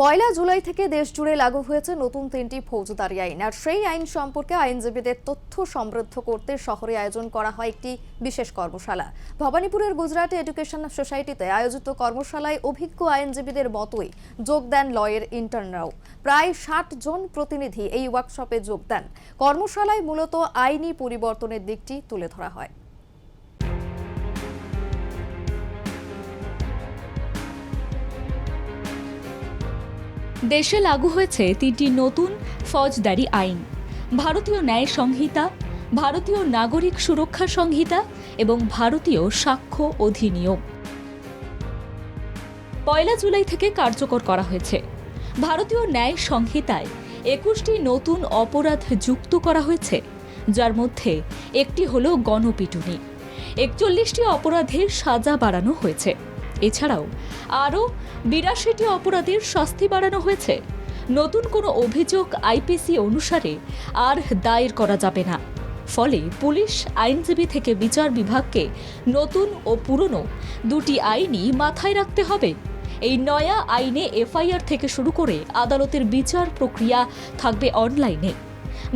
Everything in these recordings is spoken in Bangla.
পয়লা জুলাই থেকে দেশ জুড়ে লাগু হয়েছে নতুন তিনটি ফৌজদারি আইন। আর সেই আইন সম্পর্কে আইনজীবীদের তথ্য সমৃদ্ধ করতে শহরে আয়োজন করা হয় একটি বিশেষ কর্মশালা। ভবানীপুরের গুজরাট এডুকেশন সোসাইটিতে আয়োজিত কর্মশালায় অভিজ্ঞ আইনজীবীদের মতোই যোগ দেন লয়ের ইন্টার্নরাও। প্রায় ষাট জন প্রতিনিধি এই ওয়ার্কশপে যোগ দেন। কর্মশালায় মূলত আইনি পরিবর্তনের দিকটি তুলে ধরা হয়। দেশে লাগু হয়েছে তিনটি নতুন ফৌজদারি আইন। ভারতীয় ন্যায় সংহিতা, ভারতীয় নাগরিক সুরক্ষা সংহিতা এবং ভারতীয় সাক্ষ্য অধিনিয়ম। পয়লা জুলাই থেকে কার্যকর করা হয়েছে। ভারতীয় ন্যায় সংহিতায় একুশটি নতুন অপরাধ যুক্ত করা হয়েছে, যার মধ্যে একটি হল গণপিটুনি। একচল্লিশটি অপরাধের সাজা বাড়ানো হয়েছে। এছাড়াও আরও বিরাশিটি অপরাধের শাস্তি বাড়ানো হয়েছে। নতুন কোনো অভিযোগ আইপিসি অনুসারে আর দায়ের করা যাবে না। ফলে পুলিশ আইনজীবী থেকে বিচার বিভাগকে নতুন ও পুরনো দুটি আইনই মাথায় রাখতে হবে। এই নয়া আইনে এফআইআর থেকে শুরু করে আদালতের বিচার প্রক্রিয়া থাকবে অনলাইনে।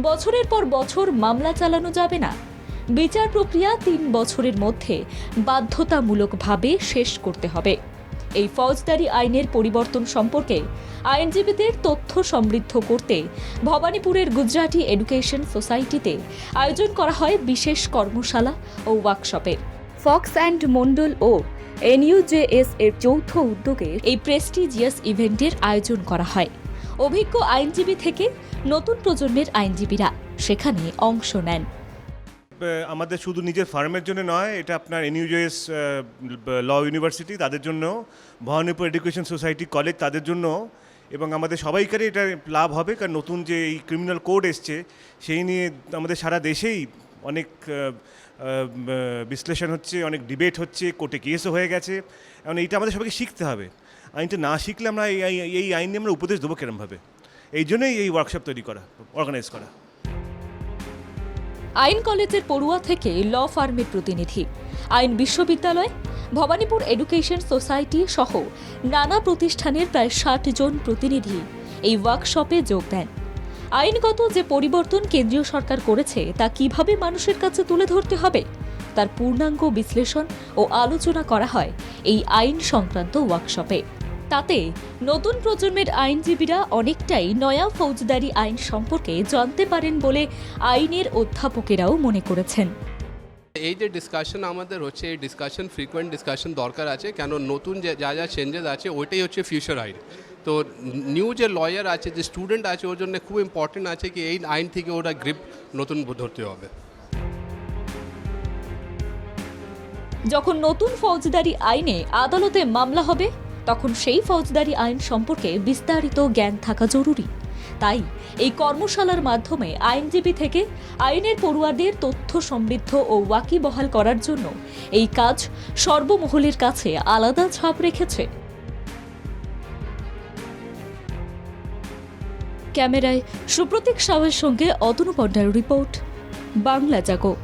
বছরের পর বছর মামলা চালানো যাবে না। বিচার প্রক্রিয়া তিন বছরের মধ্যে বাধ্যতামূলকভাবে শেষ করতে হবে। এই ফৌজদারি আইনের পরিবর্তন সম্পর্কে আইনজীবীদের তথ্য সমৃদ্ধ করতে ভবানীপুরের গুজরাটি এডুকেশন সোসাইটিতে আয়োজন করা হয় বিশেষ কর্মশালা ও ওয়ার্কশপের। ফক্স অ্যান্ড মন্ডল ও এনইউজেএস এর যৌথ উদ্যোগে এই প্রেস্টিজিয়াস ইভেন্টের আয়োজন করা হয়। অভিজ্ঞ আইনজীবী থেকে নতুন প্রজন্মের আইনজীবীরা সেখানে অংশ নেন। আমাদের শুধু নিজের ফার্মের জন্য নয়, এটা আপনার এনইউজেএস ল ইউনিভার্সিটি, তাদের জন্য ভবানীপুর এডুকেশন সোসাইটি কলেজ তাদের জন্য এবং আমাদের সবাইকারই এটা লাভ হবে, কারণ নতুন যে এই ক্রিমিনাল কোড এসছে, সেই নিয়ে আমাদের সারা দেশেই অনেক বিশ্লেষণ হচ্ছে, অনেক ডিবেট হচ্ছে, কোর্টে কেসও হয়ে গেছে এখন এইটা আমাদের সবাইকে শিখতে হবে। আইনটা না শিখলে আমরা এই আইন নিয়ে আমরা উপদেশ দেবো কেরমভাবে? এই জন্যই এই ওয়ার্কশপ তৈরি করা অর্গানাইজ করা। আইন কলেজের পড়ুয়া থেকে ল ফার্মের প্রতিনিধি। আইন বিশ্ববিদ্যালয়, ভবানীপুর এডুকেশন সোসাইটি সহ নানা প্রতিষ্ঠানের প্রায় ষাট জন প্রতিনিধি এই ওয়ার্কশপে যোগ দেন। আইনগত যে পরিবর্তন কেন্দ্রীয় সরকার করেছে, তা কীভাবে মানুষের কাছে তুলে ধরতে হবে, তার পূর্ণাঙ্গ বিশ্লেষণ ও আলোচনা করা হয় এই আইন সংক্রান্ত ওয়ার্কশপে। তাতে নতুন প্রজন্মের আইনজীবীরা অনেকটাই নয়া ফৌজদারি আইন সম্পর্কে জানতে পারেন বলে আইনের অধ্যাপকেরাও মনে করেছেন। এই যে ডিসকাশন আমাদের হচ্ছে এই ডিসকাশন ফ্রিকোয়েন্ট ডিসকাশন দরকার আছে কেন নতুন যে যা যা চেঞ্জেস আছে ওইটাই হচ্ছে ফিউচার আইন। তো নিউ যে লয়ার আছে যে স্টুডেন্ট আছে ওর জন্য খুব ইম্পর্টেন্ট আছে কি এই আইন থেকে ওরা গ্রিপ নতুন ধরতে হবে। যখন নতুন ফৌজদারি আইনে আদালতে মামলা হবে তখন সেই ফৌজদারি আইন সম্পর্কে বিস্তারিত জ্ঞান থাকা জরুরি। তাই এই কর্মশালার মাধ্যমে আইনজীবী থেকে আইনের পড়ুয়াদের তথ্য সমৃদ্ধ ও ওয়াকিবহাল করার জন্য এই কাজ সর্বমহলের কাছে আলাদা ছাপ রেখেছে। ক্যামেরায় সুপ্রতীক সাউয়ের সঙ্গে অতনু পণ্ডার রিপোর্ট, বাংলা জাগো।